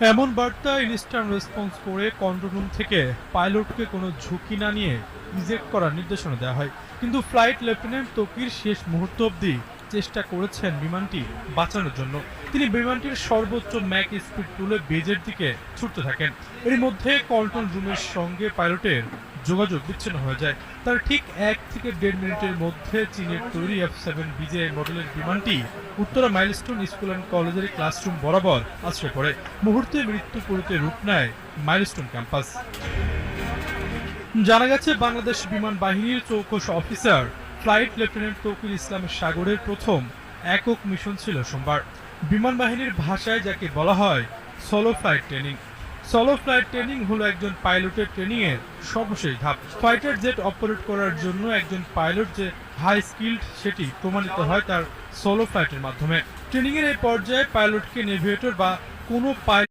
এমন বার্তা instant response করে কন্ট্রোল রুম থেকে পাইলটকে কোনো ঝুঁকি না নিয়ে ইজেক্ট করার নির্দেশনা দেওয়া হয়। কিন্তু ফ্লাইট লেফটেন্যান্ট তকির শেষ মুহূর্ত অবধি চেষ্টা করেছেন বিমানটি বাঁচানোর জন্য। তিনি বিমানটির সর্বোচ্চ ম্যাক স্পিড তুলে বেজের দিকে ছুটতে থাকেন। এর মধ্যে কন্ট্রোল রুমের সঙ্গে পাইলটের যোগাযোগ বিচ্ছিন্ন হয়ে যায়। তার ঠিক এক থেকে দেড় মিনিটের মধ্যে চীনের তৈরি এফ সেভেন বিজে মডেলের বিমানটি উত্তরা মাইলস্টোন স্কুল অ্যান্ড কলেজের ক্লাসরুম বরাবর আশ্রয় পড়ে। মুহূর্তে মৃত্যু পরিতে রূপ নেয় মাইলস্টোন ক্যাম্পাস। জানা গেছে, বাংলাদেশ বিমান বাহিনীর চৌকস অফিসার ফ্লাইট লেফটেন্যান্ট তৌকির ইসলামের সাগরের প্রথম একক মিশন ছিল সোমবার। বিমান বাহিনীর ভাষায় যাকে বলা হয় solo flight training. Solo flight training হলো একজন পাইলটের ট্রেনিং এর সর্বশেষ ধাপ। ফাইটার জেট অপারেট করার জন্য একজন পাইলট যে হাই স্কিল্ড সেটি প্রমাণিত হয় তার সোলো ফ্লাইটের মাধ্যমে। ট্রেনিং এর এই পর্যায়ে পাইলটকে নেভিগেটর বা কোনো পাইলট